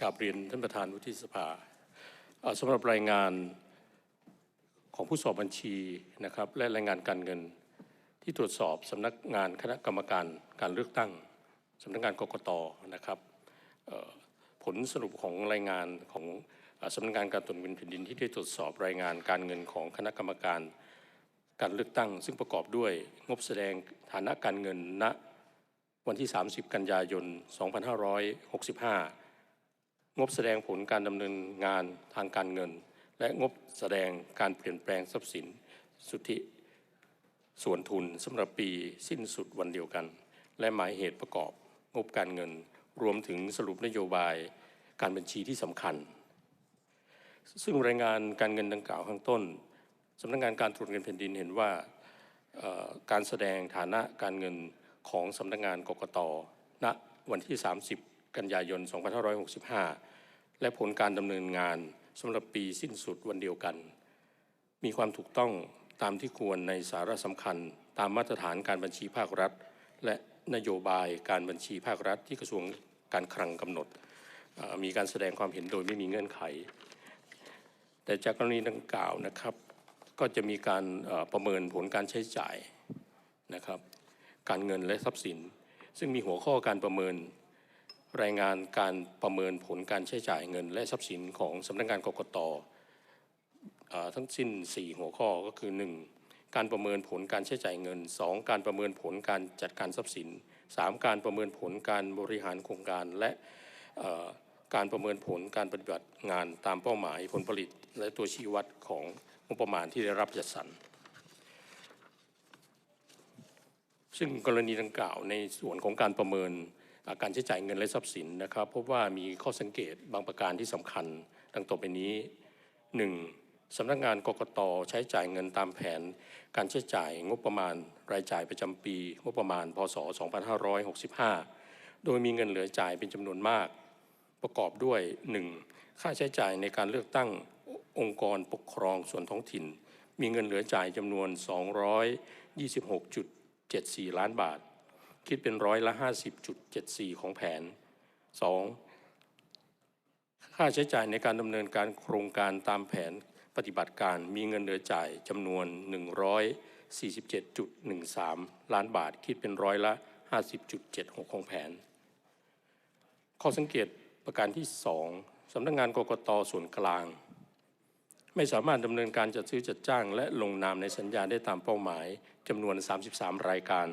กราบเรียนท่านประธานวุฒิสภาสำหรับรายงานของผู้สอบบัญชีนะครับและรายงานการเงินที่ตรวจสอบสำนักงานคณะกรรมการการเลือกตั้งสำนักงานกกตนะครับผลสรุปของรายงานของสำนักงานการตรวจเงินแผ่นดินที่ได้ตรวจสอบรายงานการเงินของคณะกรรมการการเลือกตั้ง ซึ่งประกอบด้วยงบแสดงฐานะการเงินณวันที่ 30 กันยายน 2565 งบแสดงผลการดำเนินงานทางการเงิน และงบแสดงการเปลี่ยนแปลงทรัพย์สิน สุทธิส่วนทุนสำหรับปีสิ้นสุดวันเดียวกัน และหมายเหตุประกอบงบการเงิน รวมถึงสรุปนโยบายการบัญชีที่สำคัญ ซึ่งรายงานการเงินดังกล่าวข้างต้นสำนักงานการตรวจเงินแผ่นดินเห็นว่าการแสดงฐานะการเงินของสำนักงานกกตณวันที่ 30 กันยายน 2565 และผลการดำเนินงานสำหรับปีสิ้นสุดวันเดียวกัน มีความถูกต้องตามที่ควรในสาระสำคัญ ตามมาตรฐานการบัญชีภาครัฐ และนโยบายการบัญชีภาครัฐที่กระทรวงการคลังกำหนด มีการแสดงความเห็นโดยไม่มีเงื่อนไข แต่จากกรณีดังกล่าวนะครับ ก็จะมีการประเมินผลการใช้จ่ายนะครับ การเงินและทรัพย์สิน ซึ่งมีหัวข้อการประเมิน รายงานการประเมินผลการใช้จ่ายเงิน และทรัพย์สินของสำนักงานกกตทั้งสิ้น 4 หัวข้อก็คือ 1. การประเมินผลการใช้จ่ายเงิน 2. การประเมินผลการจัดการทรัพย์สิน 3. การประเมินผลการบริหารโครงการ และการประเมินผลการปฏิบัติงานตามเป้าหมายผลผลิต และตัวชี้วัดของงบประมาณที่ได้รับจัดสรร ซึ่งกรณีดังกล่าวในส่วนของการประเมิน การใช้จ่ายเงินและทรัพย์สินนะครับพบว่ามีข้อสังเกตบางประการที่สำคัญ ดังต่อไปนี้ 1. สำนักงานกกตใช้จ่ายเงินตามแผน การใช้จ่ายงบประมาณ รายจ่ายประจำปี งบประมาณ พศ 2565 โดยมีเงินเหลือจ่ายเป็นจำนวนมาก ประกอบด้วย 1. ค่าใช้จ่ายในการเลือกตั้งองค์กรปกครองส่วนท้องถิ่น มีเงินเหลือจ่ายจำนวน 226.74 ล้านบาท คิดเป็นร้อยละ 50.74 ของแผน 2. ค่าใช้จ่ายในการดำเนินการโครงการตามแผนปฏิบัติการมีเงินเหลือจ่ายจำนวน 147.13 ล้านบาท คิดเป็นร้อยละ 50.76 ของแผน ข้อสังเกตประการที่ 2สำนักงานกกตส่วนกลาง ไม่สามารถดำเนินการจัดซื้อจัดจ้าง และลงนามในสัญญาได้ตามเป้าหมายจำนวน 33 รายการ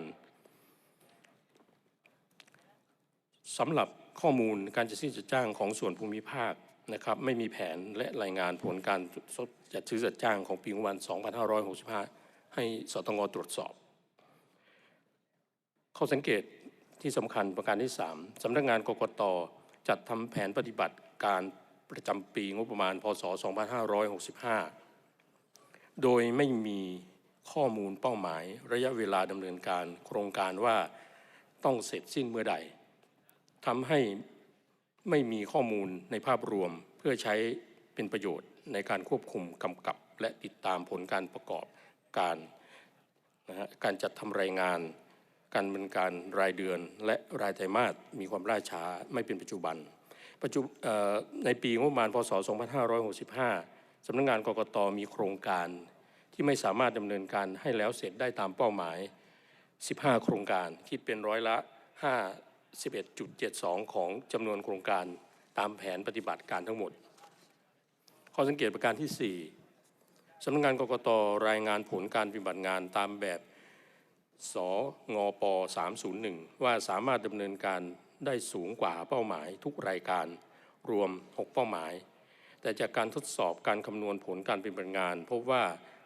สำหรับข้อมูลการจัดซื้อจัดจ้างของส่วนภูมิภาคนะครับไม่มีแผนและรายงานผลการจัดซื้อจัดจ้างของปีงบประมาณ2565 ให้สตงตรวจสอบ ข้อสังเกตที่สำคัญประการที่ 3 สำนักงานกกตจัดทำแผนปฏิบัติการประจำปีงบประมาณ พศ 2565 โดยไม่มีข้อมูลเป้าหมายระยะเวลาดำเนินการโครงการว่าต้องเสร็จสิ้นเมื่อใด ทำให้ไม่มีข้อมูลในภาพรวมเพื่อใช้เป็นประโยชน์ในการควบคุมกำกับ และติดตามผลการประกอบการนะฮะการจัดทำรายงาน การดำเนินการรายเดือนและรายไตรมาสมีความล่าช้าไม่เป็นปัจจุบันปัจจุในปีงบประมาณพศ 2565 สำนักงานกกตมีโครงการที่ไม่สามารถดำเนินการให้แล้วเสร็จได้ตามเป้าหมาย 15 โครงการคิดเป็นร้อยละ 5 51.72 ของจำนวนโครงการตามแผนปฏิบัติการทั้งหมด ข้อสังเกตประการที่ 4สำนักงานกกตรายงานผลการปฏิบัติงานตามแบบสงป 301 ว่าสามารถดำเนินการได้สูงกว่าเป้าหมายทุกรายการรวม 6 เป้าหมาย แต่จากการทดสอบการคำนวณผลการปฏิบัติงาน พบว่า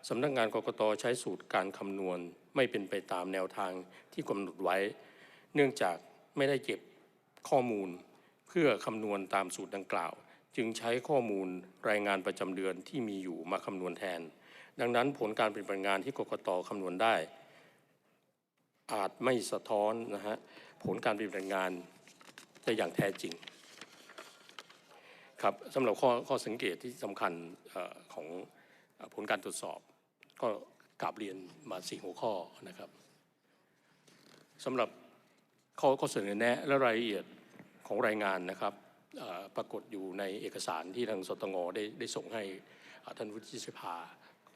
สำนักงานกกตใช้สูตรการคำนวณไม่เป็นไปตามแนวทางที่กำหนดไว้ เนื่องจาก ไม่ได้เก็บข้อมูล เพื่อคำนวณตามสูตรดังกล่าว จึงใช้ข้อมูลรายงานประจำเดือนที่มีอยู่มาคำนวณแทน ดังนั้นผลการปฏิบัติงานที่กกตคำนวณได้ อาจไม่สะท้อนนะฮะผลการปฏิบัติงานได้อย่างแท้จริงครับสำหรับข้อข้อสังเกตที่สำคัญอของผลการตรวจสอบ ก็กราบเรียนมาสี่หัวข้อนะครับสำหรับ ข้อข้อเสนอแนะและรายละเอียดของรายงานนะครับปรากฏอยู่ในเอกสารที่ทางสตงได้ได้ส่งให้ท่านวุฒิสภา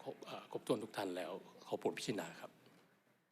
ครบเอ่อครบถ้วนทุกท่านแล้วขอโปรดพิจารณาครับ